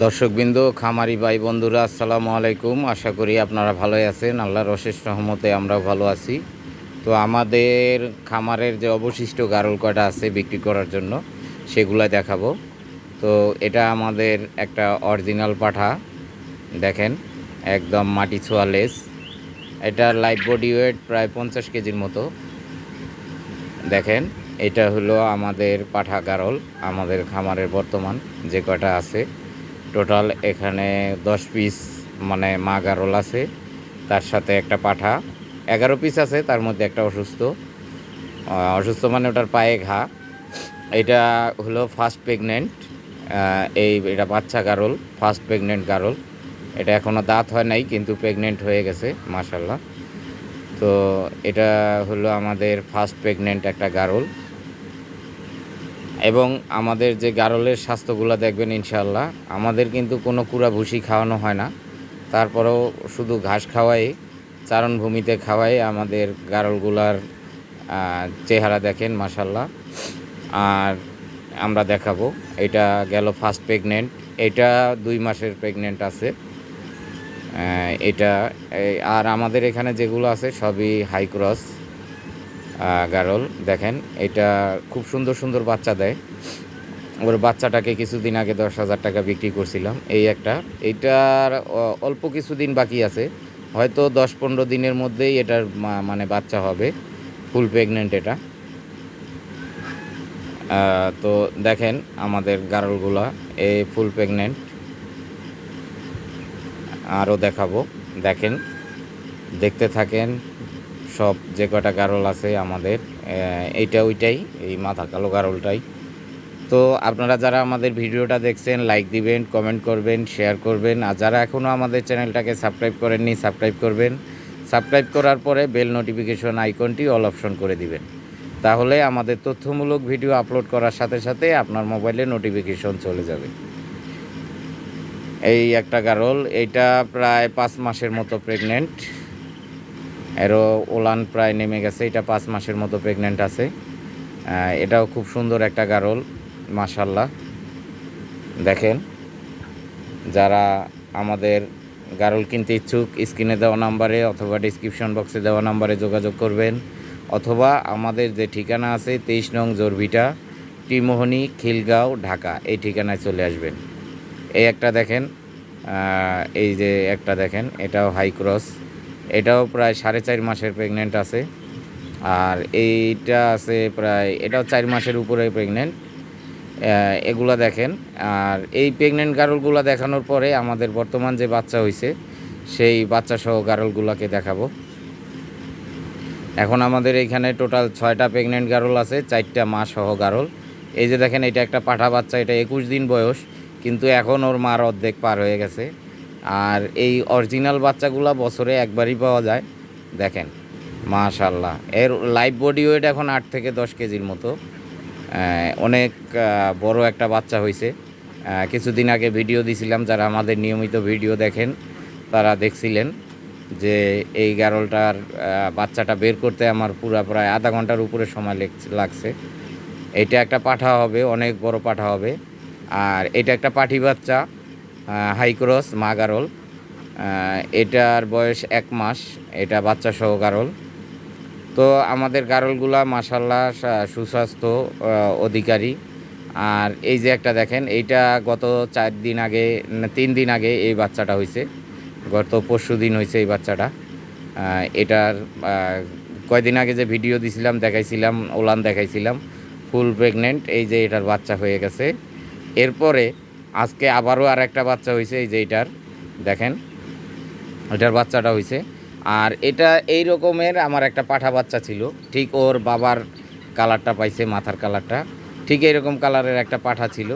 দর্শকবৃন্দ, খামারি ভাই বন্ধুরা, আসসালামু আলাইকুম। আশা করি আপনারা ভালোই আছেন। আল্লাহর অশেষ রহমতে আমরাও ভালো আছি। তো আমাদের খামারের যে অবশিষ্ট গারল কয়টা আছে বিক্রি করার জন্য সেগুলো দেখাবো। তো এটা আমাদের একটা অরিজিনাল পাঠা, দেখেন, একদম মাটি ছোঁয়া লেস। এটা লাইফ বডি ওয়েট প্রায় পঞ্চাশ কেজির মতো। দেখেন, এটা হলো আমাদের পাঠা গারল, আমাদের খামারের বর্তমান যে কটা আছে। টোটাল এখানে দশ পিস মানে মা গারল আছে, তার সাথে একটা পাঠা। এগারো পিস আছে, তার মধ্যে একটা অসুস্থ। অসুস্থ মানে ওটার পায়ে ঘা। এটা হলো ফার্স্ট প্রেগনেন্ট এই এটা বাচ্চা গারল ফার্স্ট প্রেগনেন্ট গারল। এটা এখনও দাঁত হয় নাই, কিন্তু প্রেগনেন্ট হয়ে গেছে মাশাল্লাহ তো এটা হলো আমাদের ফার্স্ট প্রেগনেন্ট একটা গারল। এবং আমাদের যে গারলের স্বাস্থ্যগুলো দেখবেন ইনশাল্লাহ আমাদের কিন্তু কোনো কুড়া ভুসি খাওয়ানো হয় না। তারপরেও শুধু ঘাস খাওয়াই চারণভূমিতে খাওয়াই আমাদের গারলগুলার চেহারা দেখেন মাসাল্লাহ আর আমরা দেখাবো, এটা গেল ফার্স্ট প্রেগনেন্ট এটা দুই মাসের প্রেগনেন্ট আছে। এটা আর আমাদের এখানে যেগুলো আছে সবই হাই ক্রস গারল, দেখেন, এটা খুব সুন্দর সুন্দর বাচ্চা দেয়। ওর বাচ্চাটাকে কিছুদিন আগে দশ হাজার টাকা বিক্রি করছিলাম। এই একটা, এইটার অল্প কিছুদিন বাকি আছে। হয়তো দশ পনেরো দিনের মধ্যেই এটার মানে বাচ্চা হবে, ফুল প্রেগনেন্ট এটা। তো দেখেন আমাদের গারলগুলা, এ ফুল প্রেগনেন্ট। আরও দেখাবো, দেখেন, দেখতে থাকেন সব যে কটা গারল আছে আমাদের এইটা ওইটাই, এই মাথা কালো গারলটাই। তো আপনারা যারা আমাদের ভিডিওটা দেখছেন লাইক দিবেন কমেন্ট করবেন শেয়ার করবেন, আর যারা এখনও আমাদের চ্যানেলটাকে সাবস্ক্রাইব করেননি সাবস্ক্রাইব করবেন। সাবস্ক্রাইব করার পরে বেল নোটিফিকেশন আইকনটি অল অপশন করে দিবেন। তাহলে আমাদের তথ্যমূলক ভিডিও আপলোড করার সাথে সাথে আপনার মোবাইলে নোটিফিকেশন চলে যাবে। এই একটা গারল, এইটা প্রায় পাঁচ মাসের মতো প্রেগনেন্ট এরও ওলান প্রায় নেমে গেছে, এটা পাঁচ মাসের মতো প্রেগনেন্ট আছে। এটাও খুব সুন্দর একটা গারল মাশাল্লাহ দেখেন, যারা আমাদের গারল কিনতে ইচ্ছুক, স্ক্রিনে দেওয়া নাম্বারে অথবা ডিসক্রিপশন বক্সে দেওয়া নাম্বারে যোগাযোগ করবেন। অথবা আমাদের যে ঠিকানা আছে, তেইশ নং জোরভিটা, টিমোহনি, খিলগাঁও, ঢাকা, এই ঠিকানায় চলে আসবেন। এই একটা দেখেন এই যে একটা দেখেন, এটাও হাই ক্রস এটাও প্রায় সাড়ে চার মাসের প্রেগনেন্ট আছে। আর এইটা আছে প্রায়, এটাও চার মাসের উপরে প্রেগনেন্ট এগুলা দেখেন। আর এই প্রেগনেন্ট গারলগুলো দেখানোর পরে আমাদের বর্তমান যে বাচ্চা হয়েছে সেই বাচ্চা সহ গারলগুলোকে দেখাবো। এখন আমাদের এইখানে টোটাল ছয়টা প্রেগনেন্ট গারল আছে, চারটা মা সহ গারল। এই যে দেখেন, এটা একটা পাঠা বাচ্চা, এটা একুশ দিন বয়স, কিন্তু এখন ওর মার অর্ধেক পার হয়ে গেছে। আর এই অরিজিনাল বাচ্চাগুলা বছরে একবারই পাওয়া যায়। দেখেন মাশাল্লাহ এর লাইফ বডি ওয়েট এখন আট থেকে দশ কেজির মতো। অনেক বড় একটা বাচ্চা হয়েছে কিছুদিন আগে ভিডিও দিছিলাম, যারা আমাদের নিয়মিত ভিডিও দেখেন, তারা দেখছিলেন যে এই গারলটার বাচ্চাটা বের করতে আমার পুরা প্রায় আধা ঘণ্টার উপরে সময় লাগছে। এটা একটা পাঠা হবে, অনেক বড় পাঠা হবে। আর এটা একটা পাঠি বাচ্চা। হাই ক্রস, মা গারল। এটার বয়স এক মাস, এটা বাচ্চা সহ গারল। তো আমাদের গারলগুলা মাসাল্লাহ সুস্বাস্থ্য অধিকারী। আর এই যে একটা দেখেন, এইটা গত চার দিন আগে তিন দিন আগে এই বাচ্চাটা হয়েছে গত পরশু দিন হয়েছে এই বাচ্চাটা। এটার কয়দিন আগে যে ভিডিও দিছিলাম, দেখাইছিলাম, ওলান দেখাইছিলাম, ফুল প্রেগনেন্ট, এই যে এটার বাচ্চা হয়ে গেছে। এরপরে আজকে আবারও আর একটা বাচ্চা হয়েছে এই যে এটার, দেখেন, এটার বাচ্চাটা হয়েছে আর এটা এই রকমের আমার একটা পাঠা বাচ্চা ছিল, ঠিক ওর বাবার কালারটা পাইছে, মাথার কালারটা। ঠিক এরকম কালারের একটা পাঠা ছিল।